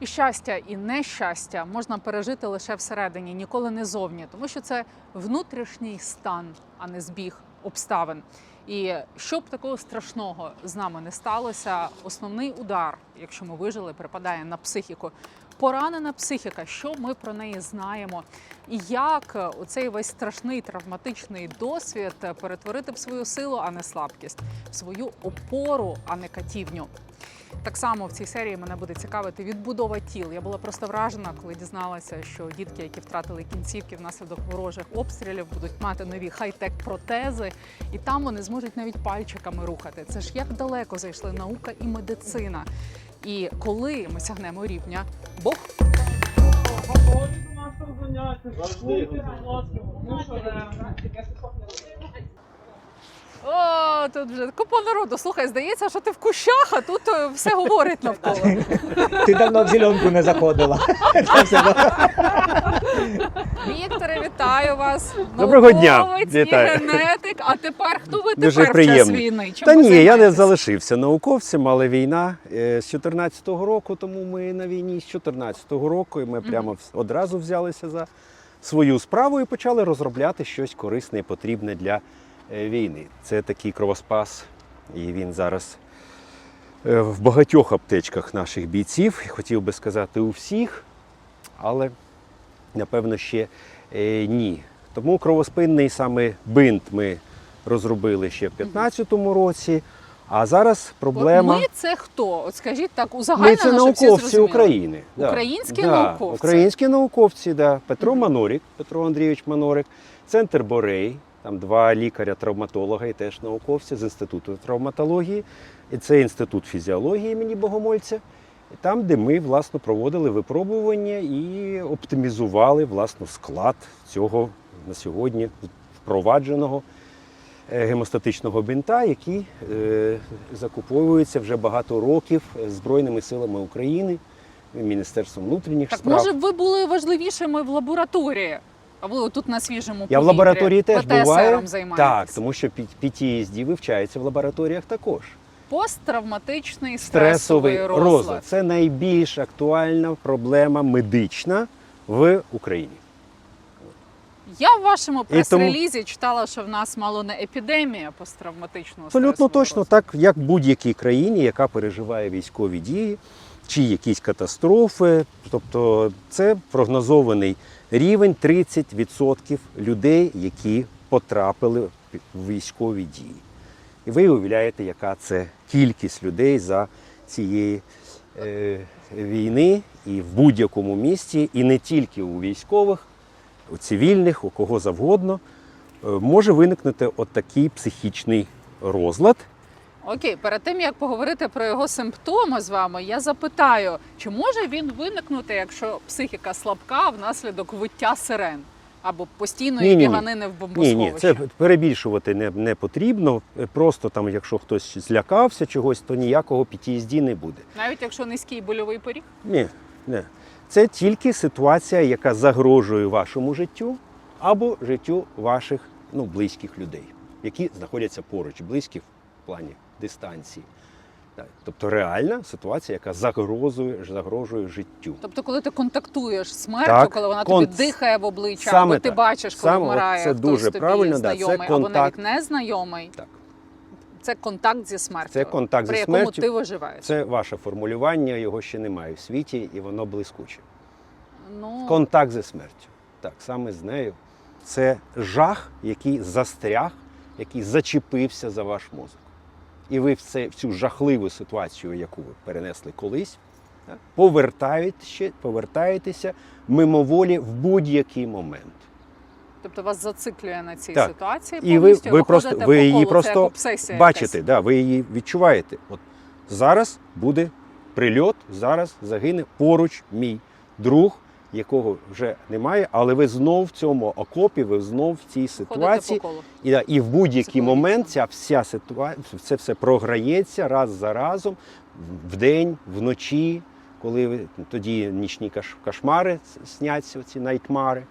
І щастя, і нещастя можна пережити лише всередині, ніколи не зовні, тому що це внутрішній стан, а не збіг обставин. І щоб такого страшного з нами не сталося, основний удар, якщо ми вижили, припадає на психіку. Поранена психіка, що ми про неї знаємо, і як оцей весь страшний травматичний досвід перетворити в свою силу, а не слабкість, в свою опору, а не катівню. Так само в цій серії мене буде цікавити відбудова тіл. Я була просто вражена, коли дізналася, що дітки, які втратили кінцівки внаслідок ворожих обстрілів, будуть мати нові хай-тек протези, і там вони зможуть навіть пальчиками рухати. Це ж як далеко зайшли наука і медицина. І коли ми сягнемо рівня Бог О, тут вже купа народу. Слухай, здається, що ти в кущах, а тут е, все говорить навколо. Ти давно в зеленку не заходила. Вікторе, вітаю вас. Доброго дня. Науковець і Вітаю. генетик. А тепер хто ви Дуже тепер в час приємно. війни? Чим Та ви ні, я не займаєтесь? залишився науковцем, але війна е, з 14-го року, тому ми на війні з 14-го року, і ми прямо вс- одразу взялися за свою справу і почали розробляти щось корисне і потрібне для війни. Це такий кровоспас, і він зараз е, в багатьох аптечках наших бійців. Хотів би сказати у всіх, але напевно ще е, ні. Тому кровоспинний саме бинт ми розробили ще в 2015 році. А зараз проблема. Ми це хто? От скажіть так, Ми узагальнено, це щоб всі науковці. України. Да. Українські да. науковці? Українські науковці, да. Петро Мгм. Манорік, Петро Андрійович Манорик, центр Борей, там два лікаря-травматолога і теж науковці з інституту травматології. І це інститут фізіології імені Богомольця. Там, де ми власне проводили випробування і оптимізували власне склад цього на сьогодні впровадженого е, гемостатичного бинта, який е, закуповується вже багато років Збройними силами України, Міністерством внутрішніх Так справ. може ви були важливішими в лабораторії? А ви тут на свіжому Я в лабораторії теж ПТСР-ом буваю. Так, тому що PTSD вивчається в лабораторіях також. Посттравматичний Стресовий стресовий розлад. Це найбільш актуальна проблема медична в Україні. Я в вашому прес-релізі читала, що в нас мало не епідемія посттравматичного Абсолютно точно, розладу. так як в будь-якій країні, яка переживає військові дії чи якісь катастрофи. Тобто це прогнозований рівень 30% людей, які потрапили в військові дії. І ви уявляєте, яка це кількість людей за цієї е, війни і в будь-якому місті, і не тільки у військових, у цивільних, у кого завгодно, е, може виникнути от такий психічний розлад. Окей, перед тим як поговорити про його симптоми з вами, я запитаю, чи може він виникнути, якщо психіка слабка внаслідок виття сирен або постійної Ні-ні-ні. в Ні, бомбосховищі? ні, це перебільшувати не, не потрібно. Е, Просто там, якщо хтось злякався чогось, то ніякого PTSD не буде. Навіть якщо низький больовий поріг? Ні, ні. Це тільки ситуація, яка загрожує вашому життю або життю ваших ну, близьких людей, які знаходяться поруч, близькі в плані дистанції. Тобто реальна ситуація, яка загрожує, загрожує життю. Тобто, коли ти контактуєш з смертю, коли вона кон- тобі дихає в обличчя, Саме або ти так. бачиш, коли Саме вмирає це хтось дуже тобі правильно, да, це знайомий, або навіть незнайомий, Так. це контакт зі смертю, Це контакт при зі якому смертю. ти виживаєш. Це ваше формулювання, його ще немає в світі, і воно блискуче. Ну, Контакт зі смертю. Так, саме з нею. Це жах, який застряг, який зачепився за ваш мозок. І ви в, це, в цю жахливу ситуацію, яку ви перенесли колись, так, повертаєте, повертаєтеся мимоволі в будь-який момент. Тобто вас зациклює на цій Так. ситуації. І ви, ви просто ви по її колу, це просто обсесія бачите, якась. да, ви її відчуваєте. От зараз буде прильот, зараз загине поруч мій друг, якого вже немає, але ви знов в цьому окопі, ви знов в цій ситуації. по колу. І, да, і в будь-який момент ця вся ситуація, це все програється раз за разом, вдень, вночі, коли ви тоді нічні кошмари сняться, ці найтмари.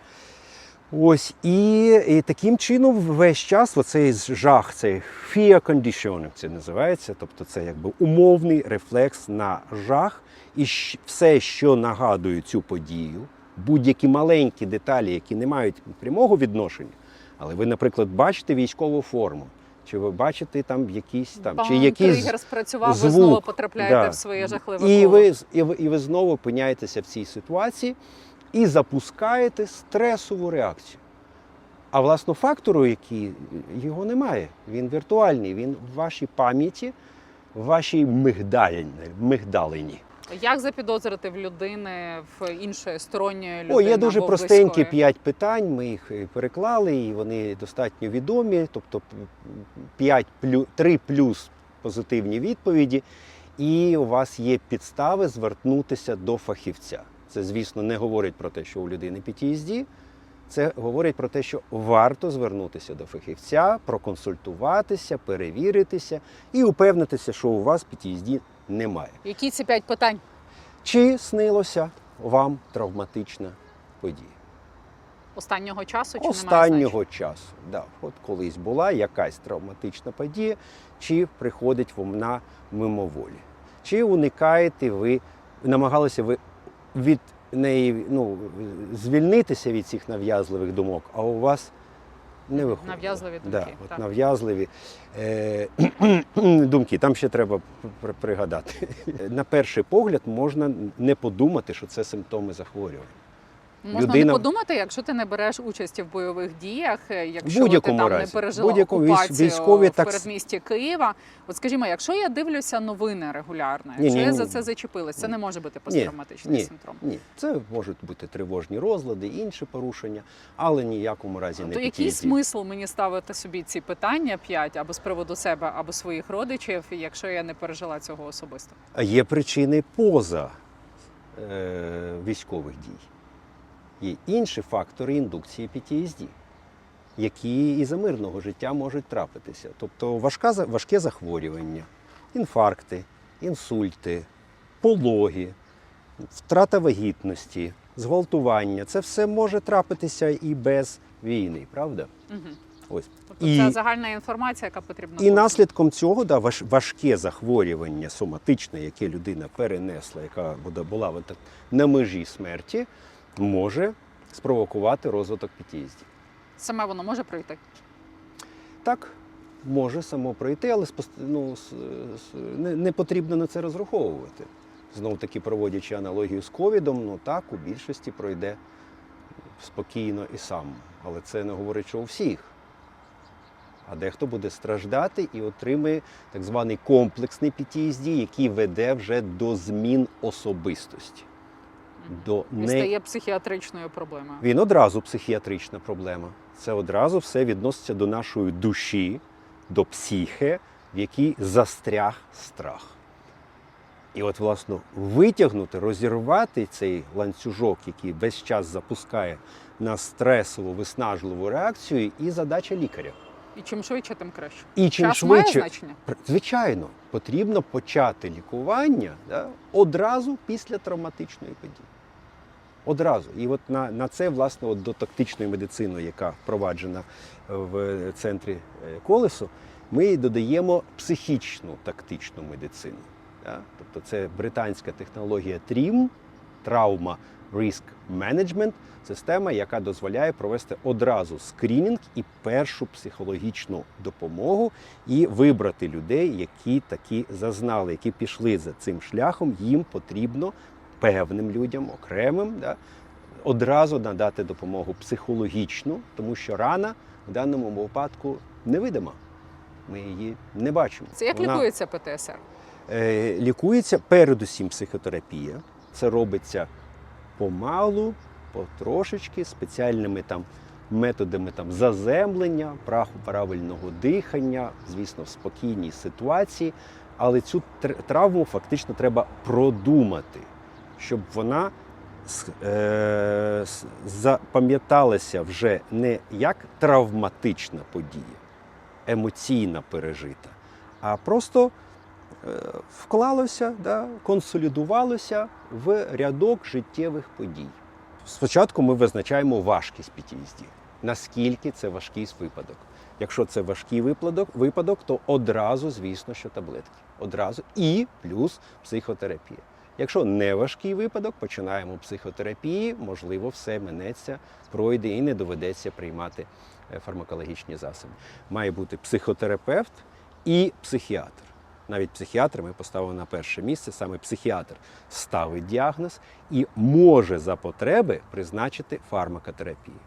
Ось і, і таким чином весь час оцей жах, цей fear conditioning це називається. Тобто це якби умовний рефлекс на жах, і все, що нагадує цю подію, будь-які маленькі деталі, які не мають прямого відношення. Але ви, наприклад, бачите військову форму, чи ви бачите там якісь там, чи якісь тригер спрацював, ви знову потрапляєте да. в своє жахливе і коло. ви, і, ви, і ви знову опиняєтеся в цій ситуації і запускаєте стресову реакцію. А власно фактору, який його немає, він віртуальний, він в вашій пам'яті, в вашій мигдалині. мигдалині. Як запідозрити в людини в іншої сторонньої людини? О, є дуже або простенькі п'ять питань. Ми їх е, переклали, і вони достатньо відомі. Тобто 5 плюс 3 плюс позитивні відповіді, і у вас є підстави звернутися до фахівця. Це, звісно, не говорить про те, що у людини PTSD, Це говорить про те, що варто звернутися до фахівця, проконсультуватися, перевіритися і упевнитися, що у вас PTSD немає. Які ці п'ять питань? Чи снилося вам травматична подія? Останнього часу чи немає Останнього часу. Да. От колись була якась травматична подія, чи приходить вона мимоволі? Чи уникаєте ви, намагалися ви від неї ну, звільнитися від цих нав'язливих думок, а у вас не виходить. Нав'язливі Да, думки, от так. нав'язливі е, думки. Там ще треба при- пригадати. На перший погляд можна не подумати, що це симптоми захворювання. Можна людина- не подумати, якщо ти не береш участі в бойових діях, е, якщо ти там разі. не пережила окупацію військові в так передмісті Києва. От скажімо, якщо я дивлюся новини регулярно, Ні, якщо ні, я ні. за це зачепилась, це не може бути посттравматичний синдром. Ні, це можуть бути тривожні розлади, інші порушення, але ніякому разі не То який PTSD. смисл мені ставити собі ці питання п'ять або з приводу себе, або своїх родичів, якщо я не пережила цього особисто? Є причини поза е, військових дій. Є інші фактори індукції PTSD, які і за мирного життя можуть трапитися. Тобто важка, важке захворювання, інфаркти, інсульти, пологи, втрата вагітності, зґвалтування. Це все може трапитися і без війни, правда? Угу. Ось. Тобто І- це загальна інформація, яка потрібна. І кожному. наслідком цього да, важ- важке захворювання соматичне, яке людина перенесла, яка була на межі смерті, може спровокувати розвиток PTSD. Саме воно може пройти. Так, може само пройти, але ну, не, не потрібно на це розраховувати. Знов таки, проводячи аналогію з ковідом, ну так, у більшості пройде спокійно і сам. Але це не говорить, що у всіх. А дехто буде страждати і отримає так званий комплексний PTSD, який веде вже до змін особистості. До не... стає психіатричною проблемою. Він одразу психіатрична проблема. Це одразу все відноситься до нашої душі, до психи, в якій застряг страх. І от, власне, витягнути, розірвати цей ланцюжок, який весь час запускає на стресову, виснажливу реакцію, і задача лікаря. І чим швидше, тим краще. І чим Час має швидше, значення? Звичайно, потрібно почати лікування да, одразу після травматичної події. Одразу. І от на, на це, власне, от до тактичної медицини, яка впроваджена в центрі е, колесо, ми додаємо психічну тактичну медицину. Да? Тобто це британська технологія TRIM, травма Risk Management, система, яка дозволяє провести одразу скринінг і першу психологічну допомогу і вибрати людей, які такі зазнали, які пішли за цим шляхом. Їм потрібно певним людям, окремим, да, одразу надати допомогу психологічну, тому що рана в даному випадку невидима. Ми її не бачимо. Це як Вона- лікується ПТСР? Е, лікується передусім психотерапія. Це робиться помалу, потрошечки, спеціальними там методами там, заземлення, праху правильного дихання, звісно, в спокійній ситуації. Але цю травму фактично треба продумати, щоб вона е, запам'яталася вже не як травматична подія, емоційна пережита, а просто е, вклалося, да, консолідувалося в рядок життєвих подій. спочатку ми визначаємо важкість PTSD. Наскільки це важкий випадок. Якщо це важкий випадок, випадок, то одразу, звісно, що таблетки. Одразу і плюс психотерапія. Якщо не важкий випадок, починаємо психотерапії, можливо, все минеться, пройде і не доведеться приймати е, фармакологічні засоби. Має бути психотерапевт і психіатр. Навіть психіатр ми поставили на перше місце. Саме психіатр ставить діагноз і може за потреби призначити фармакотерапію.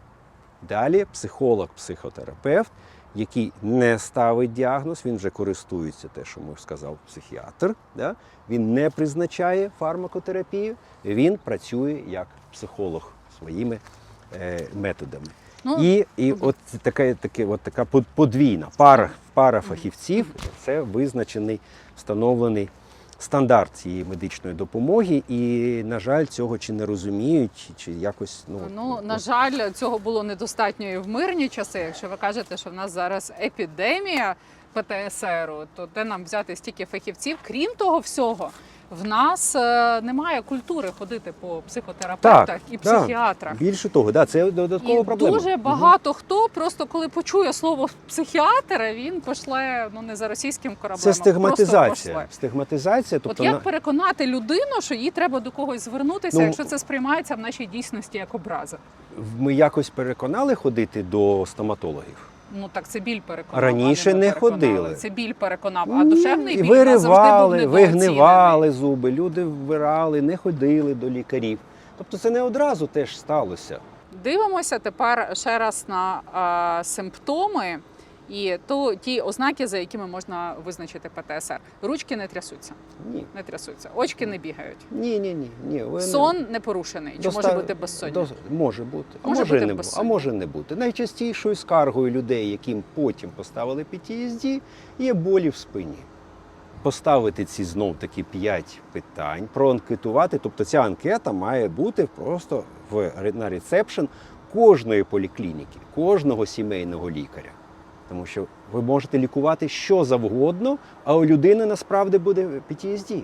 Далі психолог, психотерапевт, який не ставить діагноз, він вже користується те, що ми сказав психіатр. Да? Він не призначає фармакотерапію, він працює як психолог своїми е, методами. Ну, і і от така, таке, от така подвійна пара, пара фахівців це визначений, встановлений стандарт цієї медичної допомоги. І, на жаль, цього чи не розуміють, чи якось ну, Ну, на жаль, цього було недостатньо і в мирні часи. Якщо ви кажете, що в нас зараз епідемія ПТСР, то де нам взяти стільки фахівців? Крім того всього, в нас е, немає культури ходити по психотерапевтах і да. психіатрах. Більше того, да, це додаткова І проблема. дуже багато хто просто коли почує слово психіатр, він пошле ну не за російським кораблем. Це стигматизація. Стигматизація, От тобто як на- переконати людину, що їй треба до когось звернутися, Ну, якщо це сприймається в нашій дійсності як образа? ми якось переконали ходити до стоматологів. Ну так це біль переконав. Раніше не ходили. Це біль переконав, а душевний біль виривали, завжди був вигнивали зуби, люди вбирали, не ходили до лікарів. Тобто це не одразу теж сталося. Дивимося тепер ще раз на е, симптоми і то ті ознаки, за якими можна визначити ПТСР. Ручки не трясуться, Ні. не трясуться, очки не бігають. Ні, ні, ні. ні. ви Сон не порушений. Чи може бути безсоння? дос- Може бути. А Може може, бути не, бу- а може не бути. Найчастішою скаргою людей, яким потім поставили PTSD, є болі в спині. Поставити ці знов таки п'ять питань, проанкетувати. Тобто ця анкета має бути просто в, на рецепшн кожної поліклініки, кожного сімейного лікаря. Тому що ви можете лікувати що завгодно, а у людини насправді буде PTSD.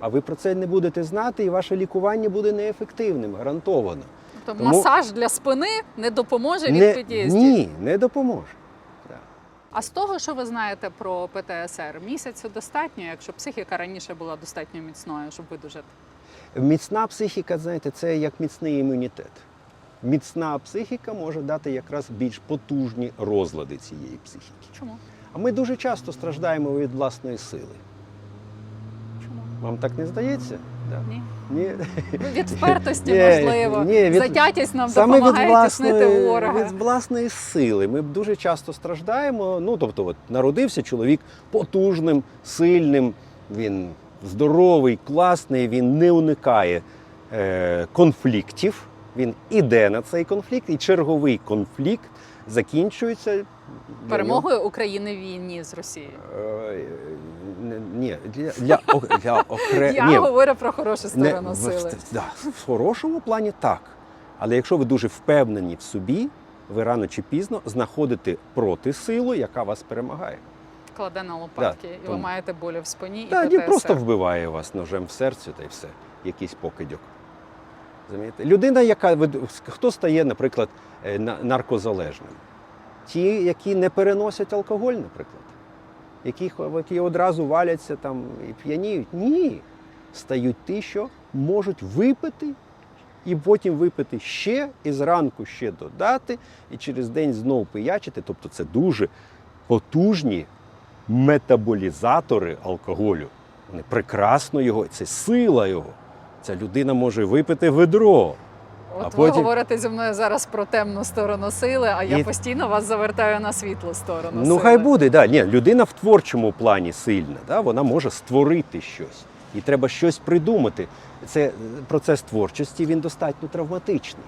А ви про це не будете знати, і ваше лікування буде неефективним, гарантовано. Тобто Тому- масаж для спини не допоможе від Не, PTSD? ні, не допоможе. Да. А з того, що ви знаєте про ПТСР, місяцю достатньо, якщо психіка раніше була достатньо міцною, щоб видужати? Міцна психіка, знаєте, це як міцний імунітет. Міцна психіка може дати якраз більш потужні розлади цієї психіки. Чому? А ми дуже часто страждаємо від власної сили. Чому? Вам так не здається? Да. Ні. Ні? Від впертості, можливо. ні, від- Затятість нам Саме від допомагає тіснити власної, ворога. від власної сили. Ми дуже часто страждаємо. Ну, тобто, от, народився чоловік потужним, сильним, він здоровий, класний, він не уникає е, конфліктів. Він іде на цей конфлікт, і черговий конфлікт закінчується Перемогою України в війні з Росією. Е, Ні, для, для, для окре... Я ні, говорю про хорошу сторону сили. в- да, в хорошому плані так. Але якщо ви дуже впевнені в собі, ви рано чи пізно знаходите протисилу, яка вас перемагає. Кладе на лопатки, і ви маєте болі в спині. Та і ні, ПТСР. просто вбиває вас ножем в серце та й все, якийсь покидьок. Розумієте? Людина, яка хто стає, наприклад, е, наркозалежним? Ті, які не переносять алкоголь, наприклад, які, які одразу валяться там і п'яніють. Ні. Стають ті, що можуть випити, і потім випити ще, і зранку ще додати, і через день знову пиячити. Тобто це дуже потужні метаболізатори алкоголю. Вони прекрасно його, це сила його. Ця людина може випити ведро. От а ви потім- говорите зі мною зараз про темну сторону сили, а я І- постійно вас завертаю на світлу сторону. Ну, сили. хай буде, да. Ні, людина в творчому плані сильна, да? вона може створити щось. І треба щось придумати. Це е, процес творчості, він достатньо травматичний.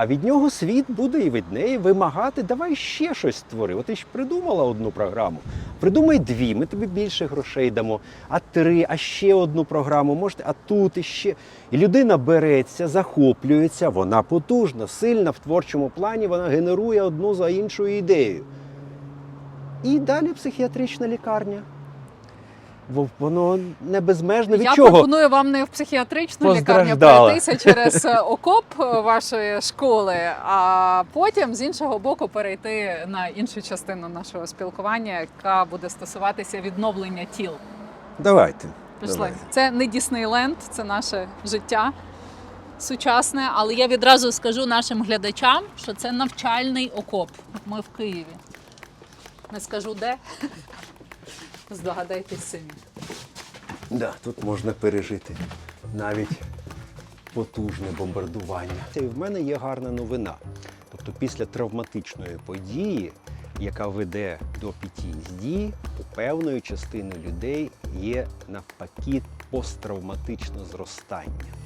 А від нього світ буде і від неї вимагати, давай ще щось створи. От ти ж придумала одну програму. Придумай дві, ми тобі більше грошей дамо, а три, а ще одну програму, можете, а тут іще. І людина береться, захоплюється, вона потужна, сильна в творчому плані, вона генерує одну за іншою ідеєю. І далі психіатрична лікарня. Воно не безмежно від Я чого? пропоную вам не в психіатричну лікарню пройтися через е, окоп вашої школи, а потім з іншого боку перейти на іншу частину нашого спілкування, яка буде стосуватися відновлення тіл. Давайте. Пішли. давайте. Це не Діснейленд, це наше життя сучасне. Але я відразу скажу нашим глядачам, що це навчальний окоп. Ми в Києві. Не скажу де. Здогадайтесь самі. Да, тут можна пережити навіть потужне бомбардування. І в мене є гарна новина. Тобто після травматичної події, яка веде до PTSD, у певної частини людей є навпаки посттравматичне зростання.